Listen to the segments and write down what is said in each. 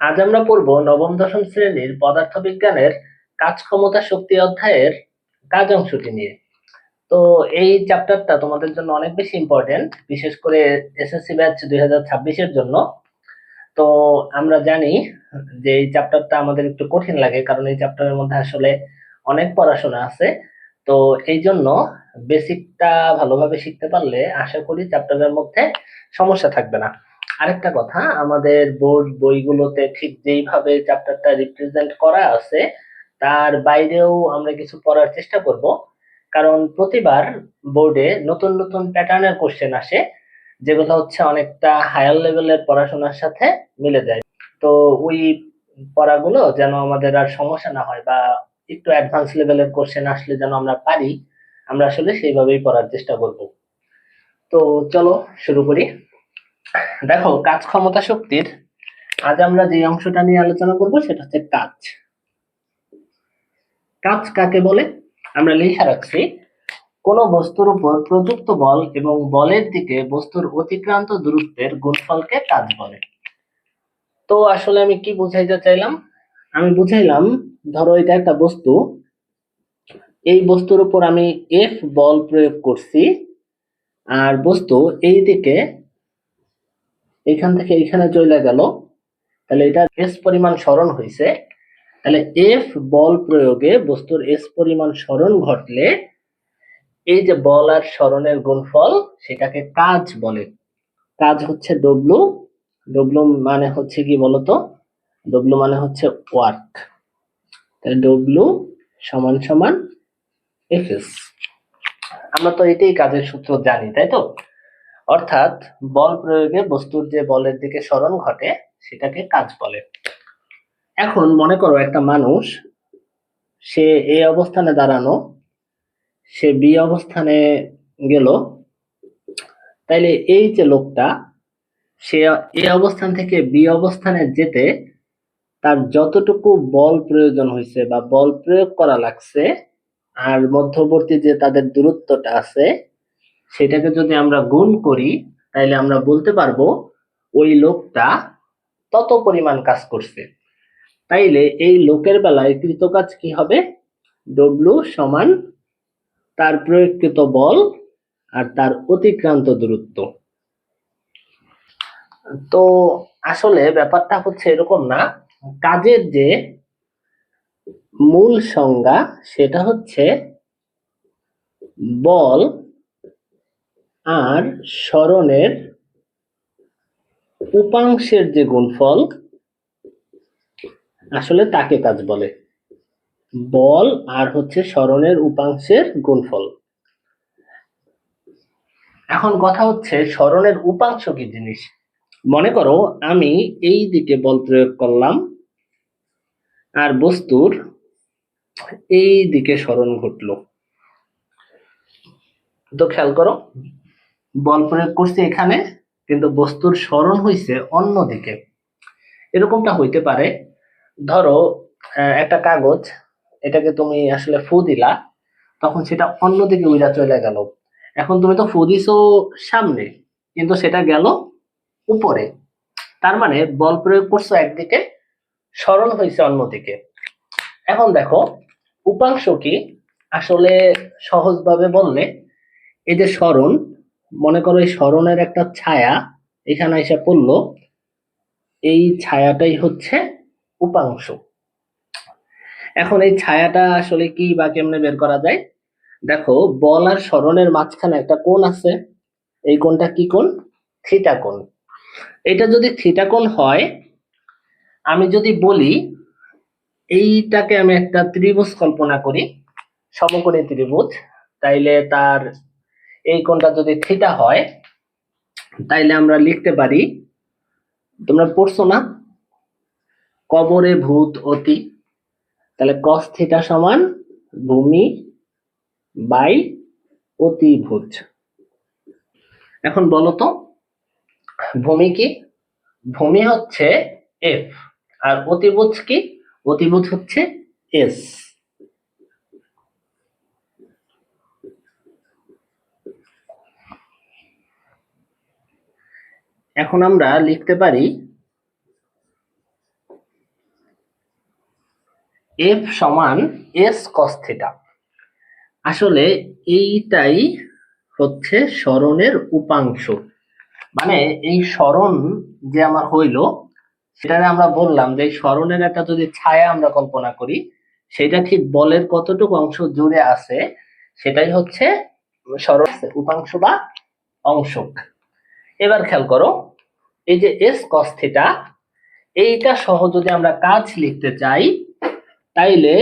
আজ আমরা পড়ব নবম, দশম শ্রেণির পদার্থবিজ্ঞানের কাজ ক্ষমতা শক্তি অধ্যায়ের কাজ অংশটি নিয়ে। তো এই চ্যাপ্টারটা তোমাদের জন্য অনেক বেশি ইম্পর্টেন্ট বিশেষ করে এসএসসি ব্যাচ দুই হাজার ছাব্বিশের জন্য। তো আমরা জানি যে এই চ্যাপ্টারটা আমাদের একটু কঠিন লাগে, কারণ এই চ্যাপ্টারের মধ্যে আসলে অনেক পড়াশোনা আছে। তো এই জন্য বেসিকটা ভালোভাবে শিখতে পারলে আশা করি চ্যাপ্টারের মধ্যে সমস্যা থাকবে না। আরেকটা কথা, আমাদের বোর্ড বইগুলোতে ঠিক যেইভাবে চ্যাপ্টারটা রিপ্রেজেন্ট করা আছে, তার বাইরেও আমরা কিছু পড়ার চেষ্টা করব। কারণ প্রতিবার বোর্ডে নতুন নতুন প্যাটার্নের কোশ্চেন আসে যেগুলো হচ্ছে অনেকটা হায়ার লেভেলের পড়াশোনার সাথে মিলে যায়। তো ওই পড়াগুলো যেন আমাদের আর সমস্যা না হয় বা একটু অ্যাডভান্স লেভেলের কোশ্চেন আসলে যেন আমরা পারি, আমরা আসলে সেইভাবেই পড়ার চেষ্টা করব। তো চলো, শুরু করি। দেখো, কাজ ক্ষমতা শক্তির। আজ আমরা যে অংশটা নিয়ে আলোচনা করব, সেটা হচ্ছে কাজ। কাজ কাকে বলে? আমরা লেখা রাখছি, কোন বস্তুর উপর প্রযুক্ত বল এবং বলের দিকে বস্তুর অতিক্রান্ত দূরত্বের গুণফলকে কাজ বলে। তো আসলে আমি কি বুঝাইতে চাইলাম? আমি বুঝাইলাম, ধরো এটা একটা বস্তু। এই বস্তুর উপর আমি এফ বল প্রয়োগ করছি, আর বস্তু এই দিকে এখান থেকে এখানে চলে গেল। তাহলে এটা এস পরিমাণ স্মরণ হয়েছে। তাহলে এফ বল প্রয়োগে বস্তুর এস পরিমাণ স্মরণ ঘটলে এই যে বল আর স্মরণের গুণফল সেটাকে কাজ বলে। কাজ হচ্ছে ডব্লু ডব্লু মানে হচ্ছে কি বলতো? ডব্লু মানে হচ্ছে ওয়ার্ক তাহলে ডব্লু সমান সমান এফ এস আমরা তো এটাই কাজের সূত্র জানি, তাই তো? অর্থাৎ বল প্রয়োগে বস্তুর যে বলের দিকে সরণ ঘটে, সেটাকে কাজ বলে। এখন মনে করো একটা মানুষ, সে এই অবস্থানে দাঁড়ানো, সে বি অবস্থানে গেল, তাইলে এই যে লোকটা, সে এই অবস্থান থেকে বি অবস্থানে যেতে তার যতটুকু বল প্রয়োজন হয়েছে বা বল প্রয়োগ করা লাগছে, আর মধ্যবর্তী যে তাদের দূরত্বটা আছে সেটাকে যদি আমরা গুণ করি তাহলে আমরা বলতে পারব ওই লোকটা তত পরিমাণ কাজ করছে। তাইলে এই লোকের বেলায় কৃত কাজ কি হবে? ডব্লু সমান তার প্রয়োগকৃত বল আর তার অতিক্রান্ত দূরত্ব। তো আসলে ব্যাপারটা হচ্ছে এরকম না। কাজের যে মূল সংজ্ঞা, সেটা হচ্ছে বল আর সরণের উপাংশের যে গুণফল, আসলে তাকে কাজ বলে। বল আর হচ্ছে সরণের উপাংশের গুণফল। এখন কথা হচ্ছে সরণের উপাংশ কি জিনিস? মনে করো আমি এই দিকে বল প্রয়োগ করলাম, আর বস্তুর এই দিকে স্মরণ ঘটলো। তো খেয়াল করো বল প্রয়োগ করছি এখানে, কিন্তু বস্তুর স্মরণ হইছে অন্য দিকে এরকমটা হইতে পারে। ধরো একটা কাগজ, এটাকে তুমি আসলে ফু দিলা, তখন সেটা অন্যদিকে উইরা চলে গেল। এখন তুমি তো ফু দিছো সামনে, কিন্তু সেটা গেল উপরে। তার মানে বল প্রয়োগ করছ একদিকে সরণ হয়েছে অন্যদিকে। এখন দেখো, উপাংশ কি? আসলে সহজভাবে বললে, এই যে সরণ মনে করো এই সরণের একটা ছায়া এখানে এসে পড়ল। এই ছায়াটাই হচ্ছে উপাংশ। এখন এই ছায়াটা আসলে কি বা কেমনে বের করা যায়? দেখো, বল আর স্মরণের মাঝখানে একটা কোণ আছে। এই কোণটা কি কোণ? থিটা কোণ। এটা যদি থিটা কোণ হয়, আমি যদি বলি, এইটাকে আমি একটা ত্রিভুজ কল্পনা করি, সমকোণী ত্রিভুজ। তাইলে তার এই কোণটা যদি থিটা হয়, তাইলে আমরা লিখতে পারি, তোমরা পড়ছো না? কবরে ভূত অতি। তাহলে কস থিটা সমান ভূমি বাই অতিভুজ এখন বলো তো, ভূমি কি? ভূমি হচ্ছে এফ আর অতিভুজ কি? অতিভুজ হচ্ছে এস এখন আমরা লিখতে পারি এফ সমান এস কস থিটা আসলে এইটাই হচ্ছে স্মরণের উপাংশ। মানে এই স্মরণ যে আমার হইল, সেটারে আমরা বললাম যে স্মরণের একটা যদি ছায়া আমরা কল্পনা করি, সেটা ঠিক বলের কতটুকু অংশ জুড়ে আছে, সেটাই হচ্ছে স্মরণ উপাংশ বা অংশক এবার খেয়াল করো এই যে এস কস থিটা এইটা সহ যদি আমরা কাজ লিখতে চাই, তাইলে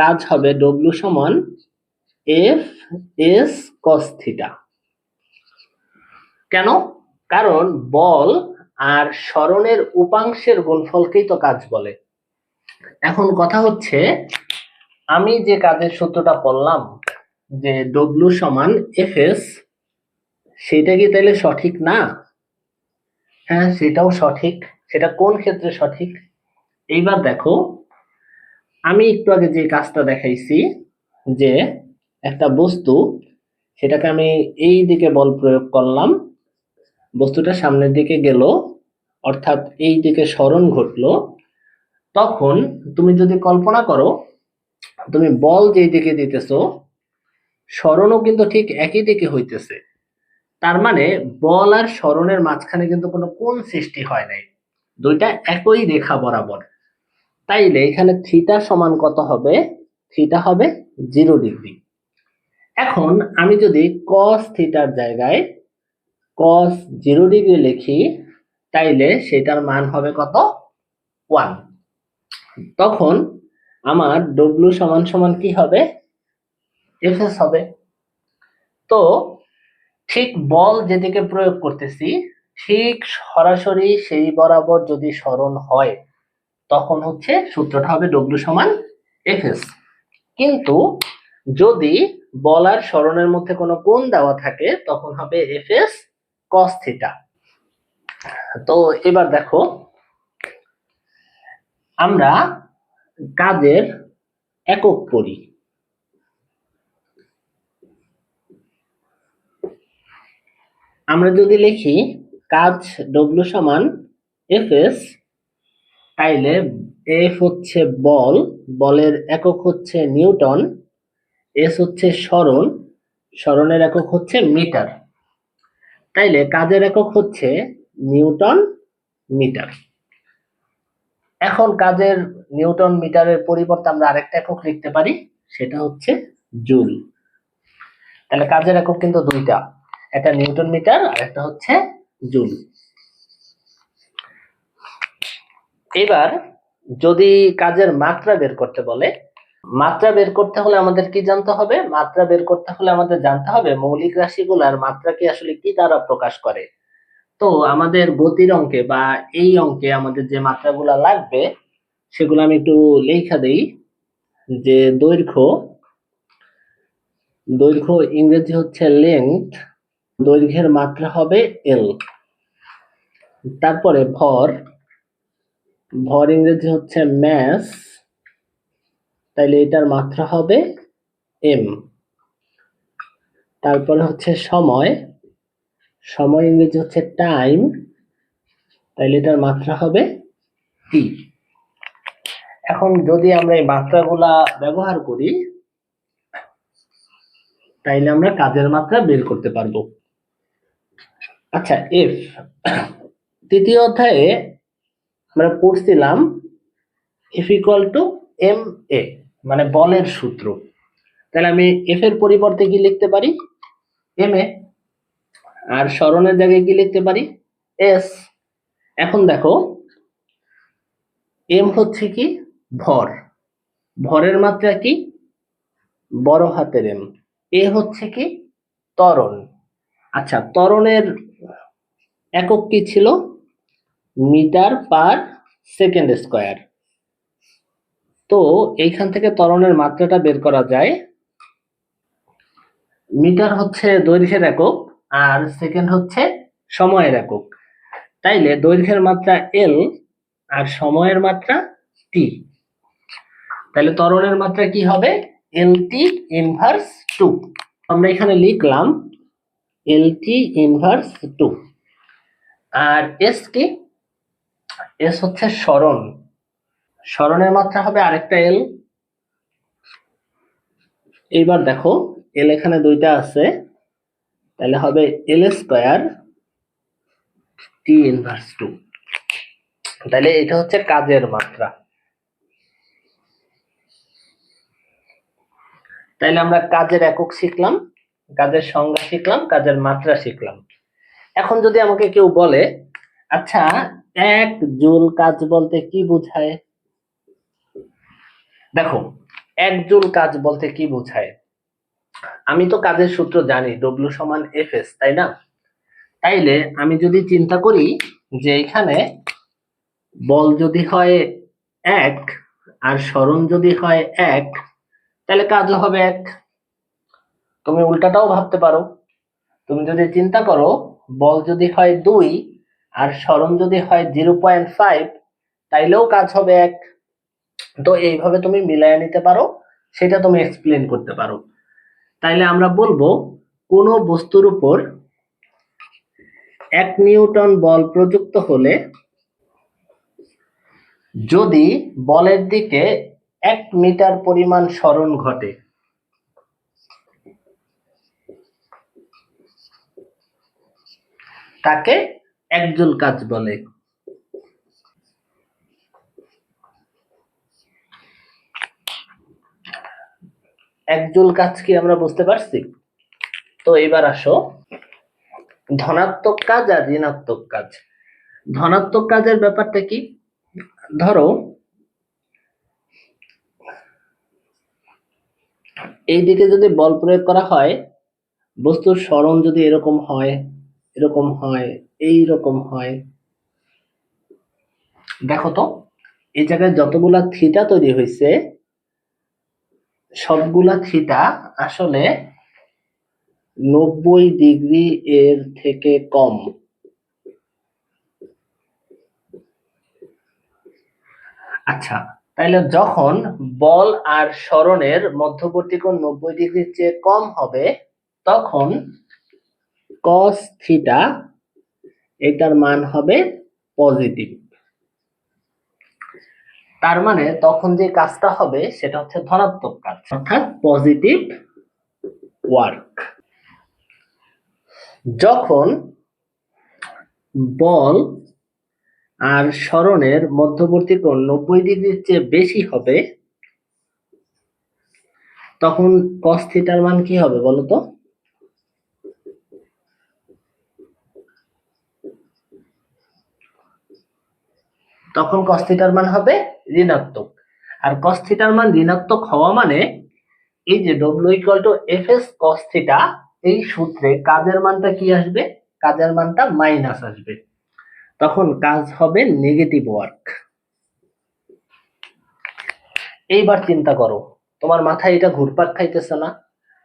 কাজ হবে ডব্লিউ সমান এফ এস কস থিটা কেন? কারণ বল আর স্মরণের উপাংশের গুণফলকেই তো কাজ বলে। এখন কথা হচ্ছে, আমি যে কাজের সূত্রটা পড়লাম, যে ডব্লিউ সমান এফ এস সেটা কি তাইলে সঠিক না? হ্যাঁ সেটাও সঠিক। সেটা কোন ক্ষেত্রে সঠিক? এইবার দেখো, আমি একটু আগে যে কাজটা দেখাইছি, যে একটা বস্তু, সেটাকে আমি এই দিকে বল প্রয়োগ করলাম, বস্তুটা সামনের দিকে গেল, অর্থাৎ এই দিকে স্মরণ ঘটলো, তখন তুমি যদি কল্পনা করো, তুমি বল যেই দিকে দিতেছো স্মরণও কিন্তু ঠিক একই দিকে হইতেছে। তার মানে বল আর স্মরণের মাঝখানে কিন্তু কোনো কোন সৃষ্টি হয় নাই। দুইটা একই রেখা বরাবর। তাইলে এখানে থিটা সমান কত হবে? থিটা হবে জিরো ডিগ্রি। এখন আমি যদি কস থিটার জায়গায় কস জিরো ডিগ্রি লিখি, তাইলে সেটার মান হবে কত? ওয়ান। তখন আমার ডব্লিউ সমান সমান কি হবে? এফএস হবে। তো ঠিক বল যেদিকে প্রয়োগ করতেছি, ঠিক সরাসরি সেই বরাবর যদি স্মরণ হয়, তখন হচ্ছে সূত্রটা হবে ডব্লিউ সমান এফএস কিন্তু যদি বল আর স্মরণের মধ্যে কোনো কোণ দেওয়া থাকে, তখন হবে এফএস কস থিটা তো এবার দেখো, আমরা কাজের একক পড়ি আমরা যদি লিখি কাজ ডব্লিউ সমান এফ এস তাইলে এফ হচ্ছে বল, বলের একক হচ্ছে নিউটন এস হচ্ছে স্মরণ স্মরণের একক হচ্ছে মিটার। তাইলে কাজের একক হচ্ছে নিউটন মিটার। এখন কাজের নিউটন মিটারের পরিবর্তে আমরা আরেকটা একক লিখতে পারি, সেটা হচ্ছে জুল। তাহলে কাজের একক কিন্তু দুইটা। একটা নিউটন মিটার আর একটা হচ্ছে জুল। এবার যদি কাজের মাত্রা বের করতে বলে, মাত্রা বের করতে হলে আমাদের কি জানতে হবে? মাত্রা বের করতে হলে আমাদের জানতে হবে মৌলিক রাশিগুলার মাত্রা কি আসলে কি দ্বারা প্রকাশ করে। তো আমাদের গতির অঙ্কে বা এই অঙ্কে আমাদের যে মাত্রাগুলা লাগবে, সেগুলো আমি একটু লেখা দেই। যে দৈর্ঘ্য দৈর্ঘ্য ইংরেজি হচ্ছে লেন্থ দৈর্ঘ্যের মাত্রা হবে এল তারপরে ভর। ভর ইংরেজি হচ্ছে ম্যাস তাইলে এটার মাত্রা হবে এম তারপরে হচ্ছে সময়। সময় ইংরেজি হচ্ছে টাইম তাইলে এটার মাত্রা হবে টি এখন যদি আমরা এই মাত্রাগুলা ব্যবহার করি, তাইলে আমরা কাজের মাত্রা বের করতে পারব। আচ্ছা এফ তৃতীয় অধ্যায়ে আমরা পড়ছিলাম F equal to M A মানে বলের সূত্র। তাহলে আমি এফ এর পরিবর্তে কি লিখতে পারি? এম এ আর স্মরণের জায়গায় কি লিখতে পারি? এস এখন দেখো এম হচ্ছে কি? ভর। ভরের মাত্রা কি? বড় হাতের এম এ হচ্ছে কি? ত্বরণ। আচ্ছা ত্বরণের একক কি ছিল? Metre per second square. তো এইখান থেকে ত্বরণের মাত্রাটা বের করা যায়। মিটার হচ্ছে দৈর্ঘ্যের একক আর সেকেন্ড হচ্ছে সময়ের একক। তাইলে দৈর্ঘ্যের মাত্রা এল আর সময়ের মাত্রা টি তাহলে ত্বরণের মাত্রা কি হবে? এল টি ইনভার্স টু আমরা এখানে লিখলাম এল টি ইনভার্স টু আর এস কি? এস হচ্ছে স্মরণ। স্মরণের মাত্রা হবে আরেকটা এল এইবার দেখো এল এখানে দুইটা আছে। তাহলে হবে L square T inverse two তাহলে এটা হচ্ছে কাজের মাত্রা। তাইলে আমরা কাজের একক শিখলাম, কাজের সংজ্ঞা শিখলাম, কাজের মাত্রা শিখলাম। এখন যদি আমাকে কেউ বলে আচ্ছা এক জুল কাজ বলতে কি বোঝায়? দেখো, এক জুল কাজ বলতে কি বোঝায়? আমি তো কাজের সূত্র জানি ডব্লিউ সমান এফ এস তাই না? তাইলে আমি যদি চিন্তা করি যে এখানে বল যদি হয় এক আর স্মরণ যদি হয় এক তাহলে কাজও হবে এক। তুমি উল্টাটাও ভাবতে পারো। তুমি যদি চিন্তা করো বল যদি হয় দুই আর স্মরণ যদি হয় জিরো পয়েন্ট ফাইভ, তাইলেও কাজ হবে এক। তো এইভাবে তুমি মিলায় নিতে পারো, সেটা তুমি এক্সপ্লেন করতে পারো। তাইলে আমরা বলব, কোনো বস্তুর উপর এক নিউটন বল প্রযুক্ত হলে যদি বলের দিকে এক মিটার পরিমাণ সরণ ঘটে তাকে একজুল কাজ বলে। একজুল কাজ কি আমরা বুঝতে পারছি? তো এবার আসো। ধনাত্মক কাজ আর ঋণাত্মক কাজ। ধনাত্মক কাজের ব্যাপারটা কি? ধরো এই দিকে যদি বল প্রয়োগ করা হয়, বস্তুর স্মরণ যদি এরকম হয় এরকম হয় এই রকম হয়। দেখো তো, এই জায়গায় যতগুলা থিটা তৈরি হয়েছে, সবগুলা থিটা আসলে নব্বই ডিগ্রি এর থেকে কম। আচ্ছা তাইলে যখন বল আর স্মরণের মধ্যবর্তী কোণ নব্বই ডিগ্রির চেয়ে কম হবে, তখন কস থিটা এটার মান হবে পজিটিভ তার মানে তখন যে কাজটা হবে, সেটা হচ্ছে ধনাত্মক কাজ, অর্থাৎ পজিটিভ ওয়ার্ক যখন বল আর স্মরণের মধ্যবর্তী কোণ নব্বই ডিগ্রির চেয়ে বেশি হবে, তখন কস থিটার মান কি হবে বলো তো তখন কস থিটার মান হবে ঋণাত্মক। আর কস থিটার মান ঋণাত্মক হওয়া মানে এই যে W equal to F S theta এই সূত্রে কাজের মানটা কি আসবে? কাজের মানটা মাইনাস আসবে। তখন কাজ হবে নেগেটিভ ওয়ার্ক এইবার চিন্তা করো, তোমার মাথায় এটা ঘুরপাক খাইতেছে না?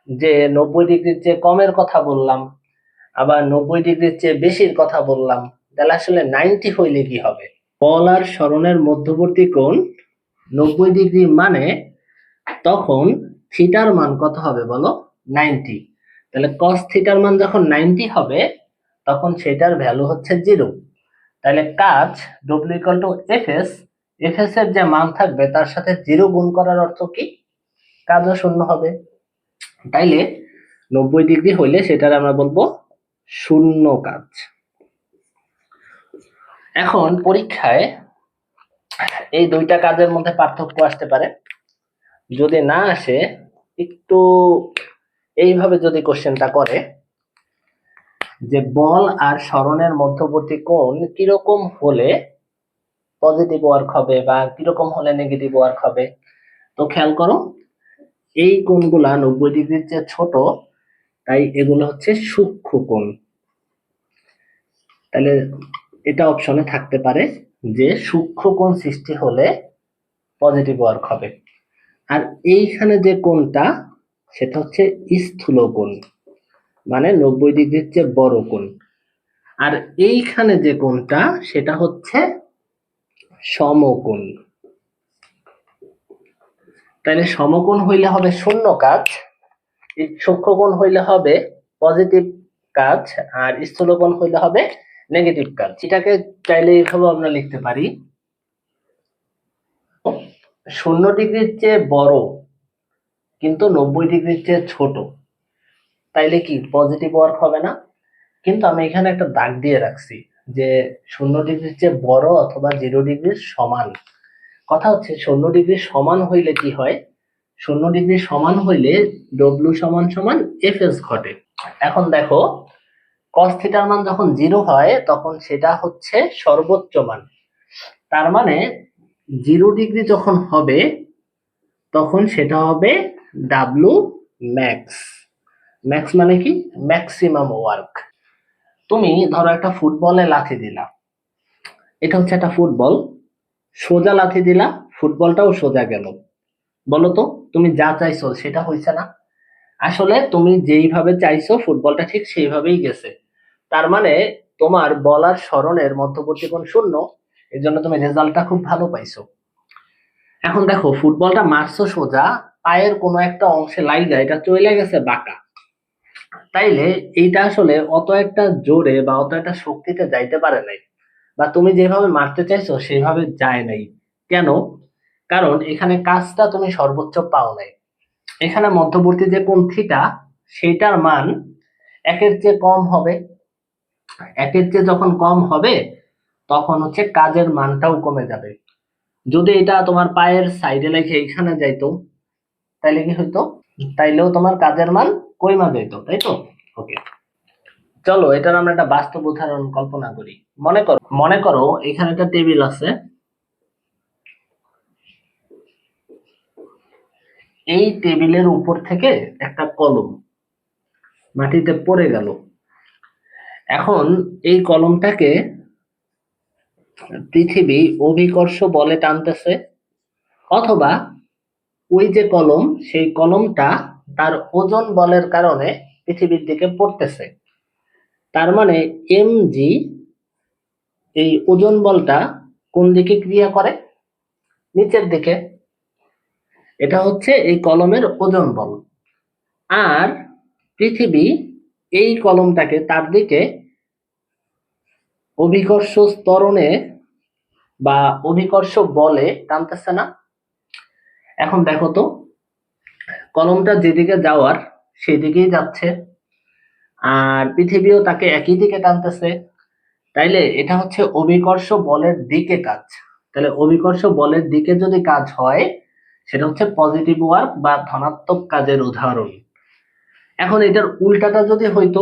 যে নব্বই ডিগ্রির চেয়ে কমের কথা বললাম, আবার নব্বই ডিগ্রির চেয়ে বেশির কথা বললাম, তাহলে আসলে নাইনটি হইলে কি হবে? বল আর স্মরণের মধ্যবর্তী কোণ নব্বই ডিগ্রি মানে তখন থিটার মান কত হবে বলো? নাইনটি। তাহলে কস থিটার মান যখন নাইনটি হবে, তখন সেটার ভ্যালু হচ্ছে জিরো তাহলে কাজ W equal to F S F S এর যে মান থাকবে তার সাথে জিরো গুণ করার অর্থ কি? কাজও শূন্য হবে। তাইলে নব্বই ডিগ্রি হইলে সেটার আমরা বলব শূন্য কাজ। এখন পরীক্ষায় এই দুইটা কাজের মধ্যে পার্থক্য আসতে পারে। যদি না আসে, একটু এইভাবে যদি কোশ্চেনটা করে, যে বল আর স্মরণের মধ্যবর্তী কোণ কীরকম হলে পজিটিভ ওয়ার্ক হবে বা কীরকম হলে নেগেটিভ ওয়ার্ক হবে, তো খেয়াল করো, এই কোণগুলা নব্বই ডিগ্রির চেয়ে ছোট, তাই এগুলো হচ্ছে সূক্ষ্ম কোণ। তাহলে এটা অপশনে থাকতে পারে যে সূক্ষ্ম কোণ সৃষ্টি হলে পজিটিভ ওয়ার্ক হবে। আর এইখানে যে কোণটা, সেটা হচ্ছে স্থূল কোণ মানে নব্বই ডিগ্রির চেয়ে বড় কোণ। আর এইখানে যে কোণটা, সেটা হচ্ছে সমকোণ। তাহলে সমকোণ হইলে হবে শূন্য কাজ সূক্ষ্মকোণ হইলে হবে পজিটিভ কাজ, আর স্থূলকোণ হইলে হবে নেগেটিভ কাজ এটাকে চাইলে এইভাবে আমরা লিখতে পারি। শূন্য ডিগ্রির চেয়ে বড়, কিন্তু নব্বই ডিগ্রির চেয়ে ছোট। তাইলে কি পজিটিভ ওয়ার্ক হবে না? কিন্তু আমি এখানে একটা দাগ দিয়ে রাখছি যে শূন্য ডিগ্রির চেয়ে বড় অথবা জিরো ডিগ্রির সমান। কথা হচ্ছে শূন্য ডিগ্রি সমান হইলে কি হয়? শূন্য ডিগ্রি সমান হইলে ডব্লিউ সমান সমান এফ এস ঘটে। এখন দেখো কস থিটার মান যখন জিরো হয়, তখন সেটা হচ্ছে সর্বোচ্চ মান। তার মানে জিরো ডিগ্রি যখন হবে, তখন সেটা হবে ডাব্লু ম্যাক্স ম্যাক্স মানে কি? ম্যাক্সিমাম ওয়ার্ক তুমি ধরো একটা ফুটবলে লাথি দিলা। এটা হচ্ছে একটা ফুটবল। সোজা লাথি দিলা, ফুটবলটাও সোজা গেল। বলো তো, তুমি যা চাইছো সেটা হয়েছে না? আসলে তুমি যেইভাবে চাইছো, ফুটবলটা ঠিক সেইভাবেই গেছে। তার মানে তোমার বলার স্মরণের মধ্যবর্তী কোণ শূন্য, এর জন্য তুমি রেজাল্টটা খুব ভালো পাইছো। এখন দেখো, ফুটবলটা মারছো সোজা, পায়ের কোনো একটা অংশে লাইগা, এটা চলে গেছে বাঁকা। তাইলে এইটা আসলে অত একটা জোরে বা অত একটা শক্তিতে যাইতে পারে নাই, বা তুমি যেভাবে মারতে চাইছো সেভাবে যায় নাই। কেন? কারণ এখানে কাজটা তুমি সর্বোচ্চ পাও নাই। এখানে মধ্যবর্তী যে কোণ থিটা সেটার মান একের চেয়ে কম হবে। একের চেয়ে যখন কম হবে, তখন হচ্ছে কাজের মানটাও কমে যাবে। যদি এটা তোমার পায়ের সাইডে লেগে এখানে যাইতো, তাইলে কি হইতো? তাইলেও তোমার কাজের মান কইমা যাইতো, তাই তো? ওকে চলো, এটার আমরা একটা বাস্তব উদাহরণ কল্পনা করি। মনে করো মনে করো এখানে একটা টেবিল আছে। এই টেবিলের উপর থেকে একটা কলম মাটিতে পড়ে গেল। এখন এই কলমটাকে পৃথিবী অভিকর্ষ বলে টানতেছে, অথবা ওই যে কলম, সেই কলমটা তার ওজন বলের কারণে পৃথিবীর দিকে পড়তেছে। তার মানে এম জি এই ওজন বলটা কোন দিকে ক্রিয়া করে? নিচের দিকে। এটা হচ্ছে এই কলমের ওজন বল। আর পৃথিবী এই কলমটাকে তার দিকে অভিকর্ষ স্তরণে বা অভিকর্ষ বলে টানতেছে না। এখন দেখো তো, কলমটা যেদিকে যাওয়ার সেই দিকেই যাচ্ছে, আর পৃথিবীও তাকে একই দিকে টানতেছে। তাইলে এটা হচ্ছে অভিকর্ষ বলের দিকে কাজ। তাহলে অভিকর্ষ বলের দিকে যদি কাজ হয়, সেটা হচ্ছে পজিটিভ ওয়ার্ক বা ধনাত্মক কাজের উদাহরণ। এখন এটার উল্টাটা যদি হইতো,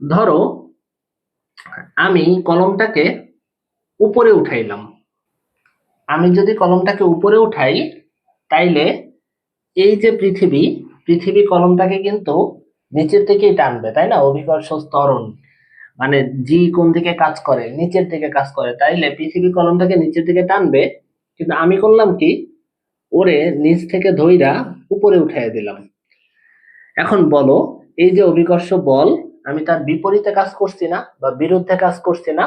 ধরো আমি কলমটাকে উপরে উঠাইলাম। আমি যদি কলমটাকে উপরে উঠাই, তাইলে এই যে পৃথিবী পৃথিবী কলমটাকে কিন্তু নিচের থেকেই টানবে, তাই না? অভিকর্ষ স্তরণ মানে জি কোন দিকে কাজ করে, নিচের দিকে কাজ করে। তাইলে পৃথিবী কলমটাকে নিচের দিকে টানবে, কিন্তু আমি করলাম কি? ওরে নিচ থেকে ধইরা উপরে উঠাই দিলাম। এখন বলো, এই যে অভিকর্ষ বল আমি তার বিপরীতে কাজ করছি না বা বিরুদ্ধে কাজ করছি না।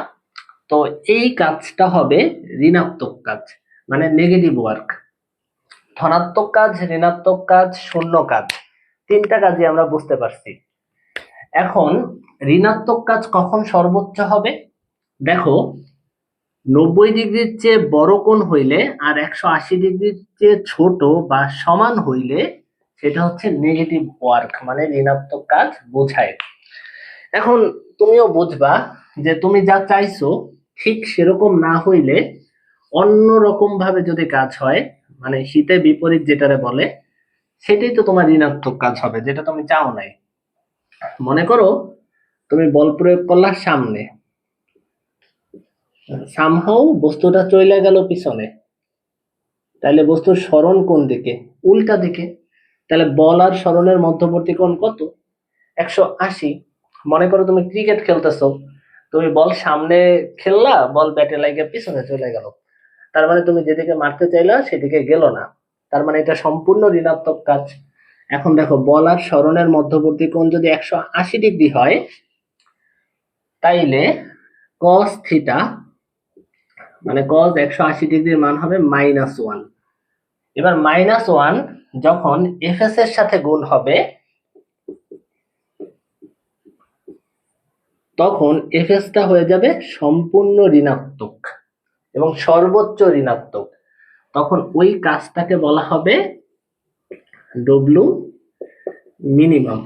তো এই কাজটা হবে ঋণাত্মক কাজ মানে নেগেটিভ ওয়ার্ক ধনাত্মক কাজ, ঋণাত্মক কাজ, শূন্য কাজ, তিনটা কাজই আমরা বুঝতে পারছি। এখন ঋণাত্মক কাজ কখন সর্বোচ্চ হবে? দেখো, নব্বই ডিগ্রির চেয়ে বড় কোণ হইলে আর একশো আশি ডিগ্রির চেয়ে ছোট বা সমান হইলে সেটা হচ্ছে নেগেটিভ ওয়ার্ক মানে ঋণাত্মক কাজ বোঝায়। এখন তুমিও বুঝবা যে তুমি যা চাইছো ঠিক সেরকম না হইলে অন্য রকম ভাবে যদি কাজ হয় মানে শীতে বিপরীত যেটারে বলে, সেটাই তো তোমার ঋণাত্মক কাজ হবে, যেটা তুমি চাও নাই। মনে করো তুমি বল প্রয়োগ করলা সামনে। সামহাও বস্তুটা চলে গেল পিছনে। তাহলে বস্তুর স্মরণ কোন দিকে? উল্টা দিকে। তাহলে বল আর স্মরণের মধ্যবর্তী কোণ কত? একশো আশি। মনে করো তুমি ক্রিকেট খেলতেছো, তুমি বল সামনে খেললা, বল ব্যাটে লাগে পিছনে চলে গেল। তার মানে তুমি যেদিকে মারতে চাইলা সেদিকে গেল না। তার মানে এটা সম্পূর্ণ ঋণাত্মক কাজ। এখন দেখো, বল আর স্মরণের মধ্যবর্তী কোণ যদি একশো আশি ডিগ্রি হয়, তাইলে কস থিটা মানে কস একশো আশি ডিগ্রির মান হবে মাইনাস ওয়ান এবার মাইনাস ওয়ান যখন এফএস এর সাথে গুণ হবে তখন এফএসটা হয়ে যাবে সম্পূর্ণ ঋণাত্মক এবং সর্বোচ্চ ঋণাত্মক। তখন ওই কাজটাকে বলা হবে ডব্লু মিনিমাম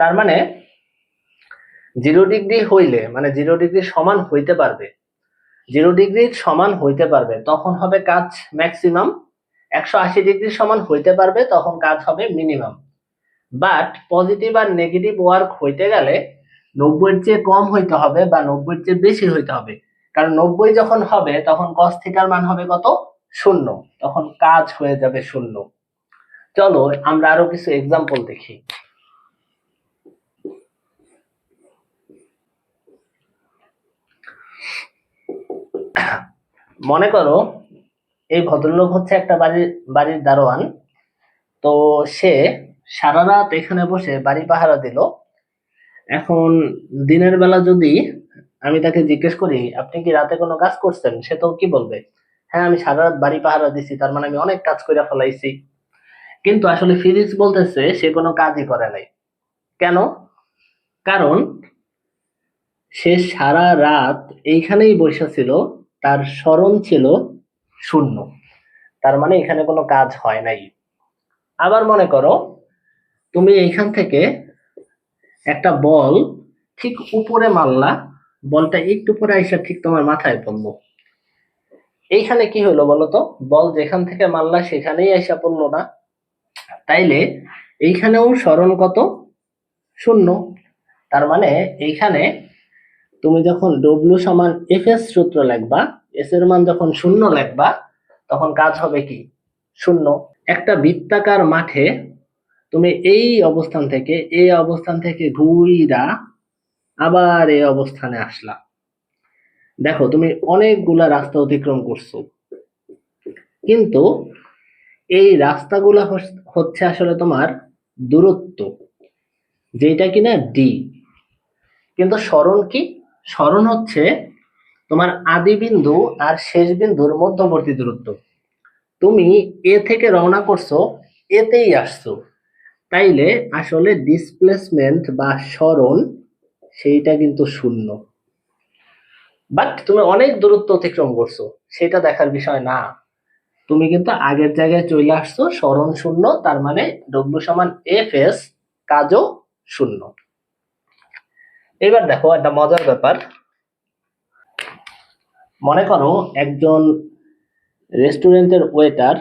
তার মানে জিরো ডিগ্রি হইলে মানে জিরো ডিগ্রি সমান হইতে পারবে জিরো ডিগ্রির সমান হইতে পারবে, তখন হবে কাজ ম্যাক্সিমাম একশো আশি ডিগ্রি সমান হইতে পারবে, তখন কাজ হবে মিনিমাম বাট পজিটিভ আর নেগেটিভ ওয়ার্ক হইতে গেলে নব্বইয়ের চেয়ে কম হইতে হবে বা নব্বইয়ের চেয়ে বেশি হইতে হবে। কারণ নব্বই যখন হবে, তখন কস থিটার মান হবে কত? শূন্য। তখন কাজ হয়ে যাবে শূন্য। চলো, আমরা আরও কিছু এক্সাম্পল দেখি। মনে করো, এই ভদ্রলোক হচ্ছে একটা বাড়ির বাড়ির দারোয়ান। তো সে সারা রাত এখানে বসে বাড়ি পাহারা দিল। এখন দিনের বেলা যদি আমি তাকে জিজ্ঞেস করি, আপনি কি রাতে কোনো কাজ করছেন? সে তো কি বলবে? হ্যাঁ আমি সারা রাত বাড়ি পাহারা দিছি, তার মানে আমি অনেক কাজ করে ফেলাইছি। কিন্তু আসলে ফিজিক্স বলতেছে, সে কোনো কাজই করে নাই। কেন? কারণ সে সারা রাত এইখানেই বসে ছিল, তার স্মরণ ছিল শূন্য। তার মানে এখানে কোনো কাজ হয় নাই। আবার মনে করো তুমি এইখান থেকে একটা বল ঠিক উপরে মারলা, বলটা একটু পরে আইসা ঠিক তোমার মাথায় পড়ল। এইখানে কি হলো বলতো? বল যেখান থেকে মারলা সেখানেই আইসা পড়ল না। তাইলে এইখানেও স্মরণ কত? শূন্য। তার মানে এইখানে তুমি যখন ডব্লিউ সমান এফ এস সূত্র লিখবা এস এর মান যখন শূন্য লিখবা, তখন কাজ হবে কি? শূন্য। একটা বৃত্তাকার মাঠে তুমি এই অবস্থান থেকে, এই অবস্থান থেকে ঘুইরা আবার এই অবস্থানে আসলা। দেখো, তুমি অনেকগুলা রাস্তা অতিক্রম করছ। কিন্তু এই রাস্তাগুলা হচ্ছে আসলে তোমার দূরত্ব যেটা কিনা ডি কিন্তু স্মরণ কি? স্মরণ হচ্ছে তোমার আদি বিন্দু আর শেষ বিন্দুর মধ্যবর্তী দূরত্ব। তুমি এ থেকে রওনা করছ, এতেই আসছো। তাইলে আসলে ডিসপ্লেসমেন্ট বা স্মরণ সেইটা কিন্তু শূন্য। বাট তুমি অনেক দূরত্ব অতিক্রম করছ, সেটা দেখার বিষয় না। তুমি কিন্তু আগের জায়গায় চলে আসছো, স্মরণ শূন্য, তার মানে ডব্লু সমান এফ এস কাজও শূন্য। এবার দেখো একটা মজার ব্যাপার। মনে করো একজন রেস্টুরেন্টের ওয়েটার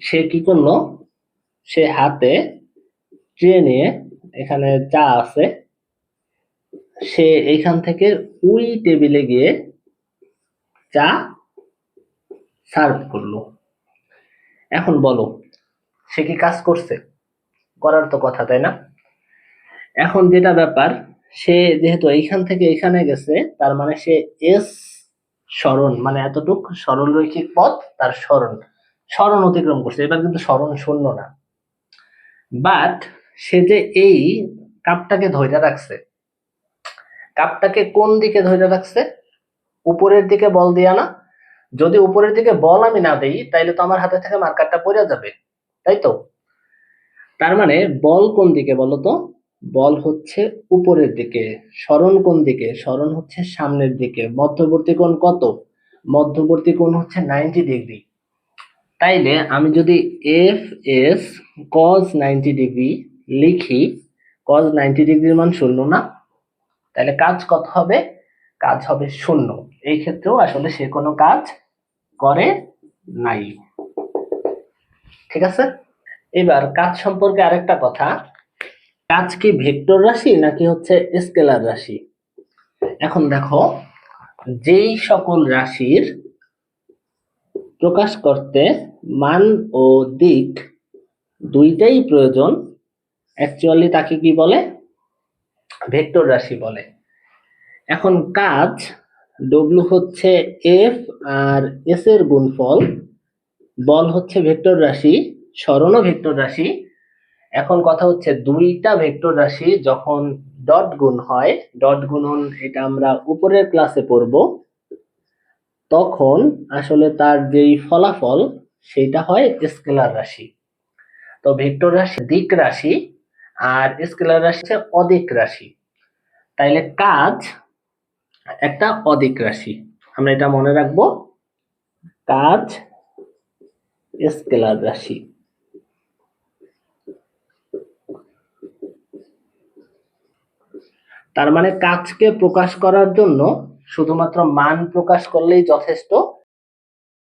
সে কি করল? সে হাতে ট্রে নিয়ে এখানে চা আছে। সে এইখান থেকে ওই টেবিলে গিয়ে চা সার্ভ করল। এখন বলো, সে কি কাজ করছে? করার তো কথা, তাই না? এখন যেটা ব্যাপার, সে যেহেতু এইখান থেকে এখানে গেছে, তার মানে সে এস স্মরণ মানে এতটুক সরলরৈখিক পথ তার স্মরণ। স্মরণ অতিক্রম করছে, এবার কিন্তু স্মরণ শূন্য না। বাট সে যে এই কাপটাকে ধৈর্য রাখছে, কাপটাকে কোন দিকে ধৈর্য রাখছে? উপরের দিকে বল দিয়া না। যদি উপরের দিকে বল আমি না দেই, তাইলে তো আমার হাতে থেকে মার্কারটা পড়ে যাবে, তাই তো? তার মানে বল কোন দিকে বলো তো? বল হচ্ছে উপরের দিকে, স্মরণ কোন দিকে? স্মরণ হচ্ছে সামনের দিকে। মধ্যবর্তী কোণ কত? মধ্যবর্তী কোণ হচ্ছে নাইনটি ডিগ্রি তাইলে আমি যদি F S cos ninety degree লিখি কজ নাইনটি ডিগ্রির মান শূন্য না তাহলে কাজ কত হবে? কাজ হবে শূন্য। এই ক্ষেত্রেও আসলে সে কোনো কাজ করে নাই। ঠিক আছে? এবার কাজ সম্পর্কে আরেকটা কথা। কাজ কি ভেক্টর রাশি নাকি হচ্ছে স্কেলার রাশি? এখন দেখো, যেই সকল রাশির প্রকাশ করতে মান ও দিক দুইটাই প্রয়োজন। অ্যাকচুয়ালি তাকে কি বলে? ভেক্টর রাশি বলে। এখন কাজ ডব্লু হচ্ছে এফ আর এস এর গুণফল। বল হচ্ছে ভেক্টর রাশি স্মরণও ভেক্টর রাশি। এখন কথা হচ্ছে দুইটা ভেক্টর রাশি যখন ডট গুণ হয়, ডট গুণন এটা আমরা উপরের ক্লাসে পড়ব। তখন আসলে তার যেই ফলাফল সেটা হয় স্কেলার রাশি। তো ভেক্টর রাশি দিক রাশি আর স্কেলার রাশি হচ্ছে অদিক রাশি। তাইলে কাজ একটা অদিক রাশি। আমরা এটা মনে রাখব, কাজ স্কেলার রাশি। তার মানে কাজকে প্রকাশ করার জন্য শুধুমাত্র মান প্রকাশ করলেই যথেষ্ট